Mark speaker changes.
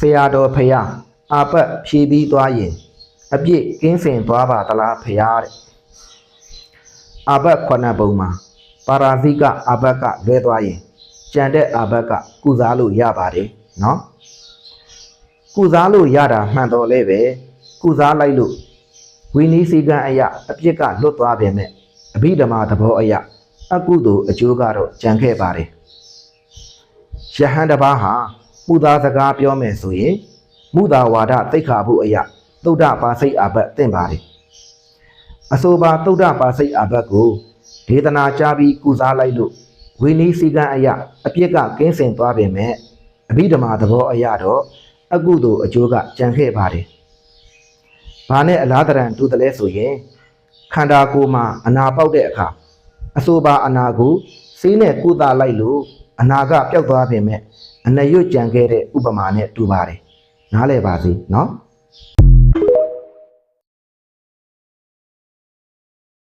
Speaker 1: ဆရာတော်ဖရာအာပတ်ဖြည်ပြီးသွားရင် အပြစ်ကင်းစင်သွားပါသလားဖရာတဲ့အာပတ်ခုနှစ်ပုံမှာပါရာဇိကအာပတ်ကလွဲသွားရင်ကြံတဲ့အာပတ်ကကုစားလို့ရပါတယ်နော်ကုစားလို့ရတာမှန်တော်လဲပဲကုစားလိုက်လို့ဝိနည်းစည်းကမ်းအရာအပြစ်ကလွတ်သွားပေမဲ့အဘိဓမ္မာသဘောအရာအကုသိုလ်အကျိုးကတော့ကြံခဲ့ပါတယ်ယဟန်တစ်ပါးဟာ မူသားစကားပြောမယ်ဆိုရင်မူသားဝါဒသိက္ခာပုအယသုဒ္ဓပါစိတ်အာဘတ်တင့်ပါတယ်အဆိုပါသုဒ္ဓပါစိတ်အာဘတ်ကိုဒေသနာကြားပြီးကုစားလိုက်လို့ဝိနည်းစည်းကမ်းအယအပြစ်ကကင်းစင်သွားပေမဲ့အဘိဓမ္မာသဘောအရတော့အကုသိုလ်အကျိုးကကြံခဲ့ပါတယ်။ဘာနဲ့အလားတရံတူတယ်လဲဆိုရင်ခန္ဓာကိုယ်မှာအနာပေါက်တဲ့အခါအဆိုပါအနာကိုစေးနဲ့ကုသလိုက်လို့အနာကပျောက်သွားပေမဲ့အ နရွတ်ကြံခဲ့တဲ့ဥပမာနဲ့တူပါတယ်။နားလည်ပါစေနော်။